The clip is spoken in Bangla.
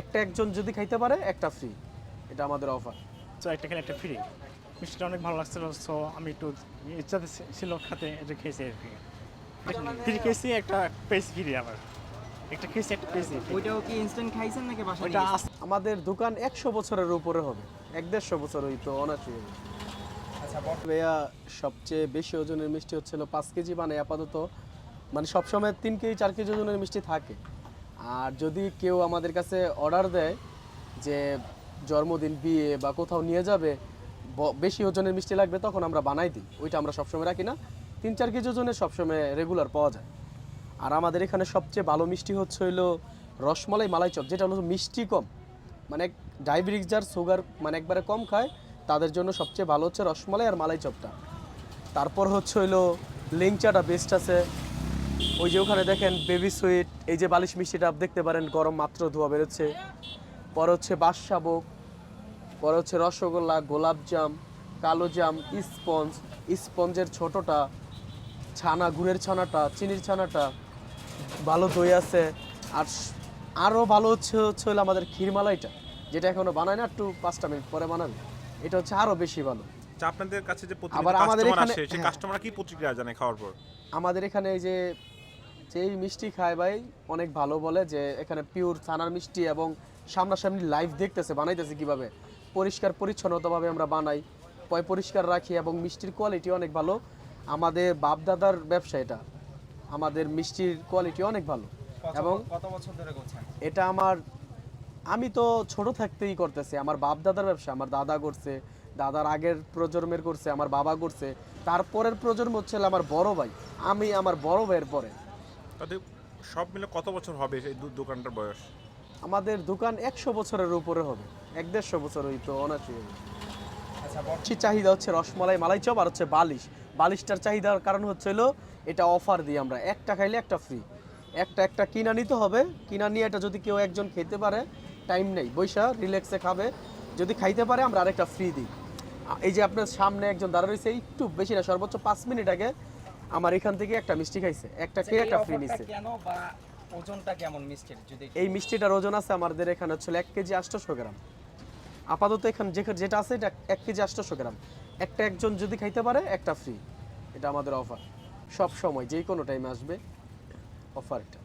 একটা একজন যদি খাইতে পারে একটা ফ্রি এটা আমাদের অফার তো একটা খেলে একটা ফ্রি মিষ্টিটা অনেক ভালো লাগছিল সো আমি একটু ইচ্ছা ছিল খাতে এটা খেয়েছি আর কি। ফ্রি খেয়েছি একটা পেয়েছি ফ্রি আবার। একটা খেয়েছি একটা পেয়েছি ওইটাও কি ইনস্ট্যান্ট খাইছেন নাকি বাসায় ওইটা আমাদের দোকান একশো বছরের উপরে হবে। এক দেড়শো বছর হইতো অনাশি হবে। আচ্ছা ভাইয়া সবচেয়ে বেশি ওজনের মিষ্টি হচ্ছিল পাঁচ কেজি বানাই আপাতত। মানে সবসময় তিন কেজি চার কেজি ওজনের মিষ্টি থাকে। আর যদি কেউ আমাদের কাছে অর্ডার দেয় যে জন্মদিন, বিয়ে বা কোথাও নিয়ে যাবে বেশি ওজনের মিষ্টি লাগবে, তখন আমরা বানাই দিই। ওইটা আমরা সবসময় রাখি না। তিন চার কেজি ওজনের সবসময় রেগুলার পাওয়া যায়। আর আমাদের এখানে সবচেয়ে ভালো মিষ্টি হচ্ছে হইল রসমালাই মালাই চপ, যেটা হলো মিষ্টি কম। মানে ডায়াবেটিস যার সুগার মানে একবারে কম খায়, তাদের জন্য সবচেয়ে ভালো হচ্ছে রসমালাই আর মালাই চপটা। তারপর হচ্ছে হইল লেংচাটা বেস্ট আছে। ওই যে ওখানে দেখেন বেবি সুইট এই যে বালিশ মিষ্টিটা দেখতে পারেন, গরম মাত্র ধোয়া বেরোচ্ছে। পরে হচ্ছে বাদশাভোগ, পরে হচ্ছে রসগোল্লা গোলাপজাম কালো জাম, স্পঞ্জ, স্পঞ্জের ছোটটা, ছানা, গুড়ের ছানাটা, চিনির ছানাটা ভালো দই আছে। আর আরও ভালো হচ্ছে হচ্ছে হলো আমাদের ক্ষীরমালাইটা, যেটা এখনও বানায় না, একটু পাঁচটা মিনিট পরে বানাবে। এটা হচ্ছে আরও বেশি ভালো। আপনাদের কাছে যে আবার আমাদের এখানে- আসে সেই হ্যাঁ। কাস্টমার কি প্রতিক্রিয়া জানায় খাওয়ার পর? আমাদের এখানে এই যে যেই মিষ্টি খায় ভাই অনেক ভালো বলে যে এখানে পিওর ছানার মিষ্টি এবং সামনাসামনি লাইভ দেখতেছে বানাইতেছে কীভাবে? পরিষ্কার পরিচ্ছন্নতাভাবে আমরা বানাই। পয় পরিষ্কার রাখি এবং মিষ্টির কোয়ালিটি অনেক ভালো। আমাদের বাপদাদার ব্যবসা এটা। আমাদের মিষ্টির কোয়ালিটি অনেক ভালো। এবং কত বছর ধরে এটা আমার আমি তো ছোট থাকতেই করতেছি। আমার বাপ দাদার ব্যবসা আমার দাদা করছে দাদার আগের প্রজন্মের করছে আমার বাবা করছে। তারপরের প্রজন্ম হচ্ছে আমার বড় ভাই। আমি আমার বড় ভাইয়ের পরে। তাদের সব মিলে কত বছর হবে এই দোকানটার বয়স? আমাদের দোকান একশো বছরের উপরে হবে। এক দেড়শো বছর হইতো অনাশি হবে আচ্ছা চাহিদা হচ্ছে রসমালাই মালাই চপ আর হচ্ছে বালিশ। বালিশটার চাহিদার কারণ হচ্ছে হলো এটা অফার দিই আমরা। একটা খাইলে একটা ফ্রি একটা একটা কিনা নিতে হবে। কিনা নিয়ে এটা যদি কেউ একজন খেতে পারে টাইম নেই। বৈশা রিল্যাক্সে খাবে। যদি খাইতে পারে আমরা আরেকটা ফ্রি দিই। এই যে আপনার সামনে একজন দাঁড়া রয়েছে একটু বেশি না সর্বোচ্চ পাঁচ মিনিট আগে আমার এখান থেকে একটা মিষ্টি খাইছে। একটা খেয়ে একটা ফ্রি নিচ্ছে বা ওজনটা কেমন মিষ্টির যদি এই মিষ্টিটার ওজন আছে আমাদের এখানে হচ্ছে এক কেজি আটশোশো গ্রাম। আপাতত এখানে যেখানে যেটা আছে এটা এক কেজি আটশোশো গ্রাম। একটা একজন যদি খাইতে পারে একটা ফ্রি এটা আমাদের অফার সব সময় যে কোনো টাইমে আসবে অফার এটা।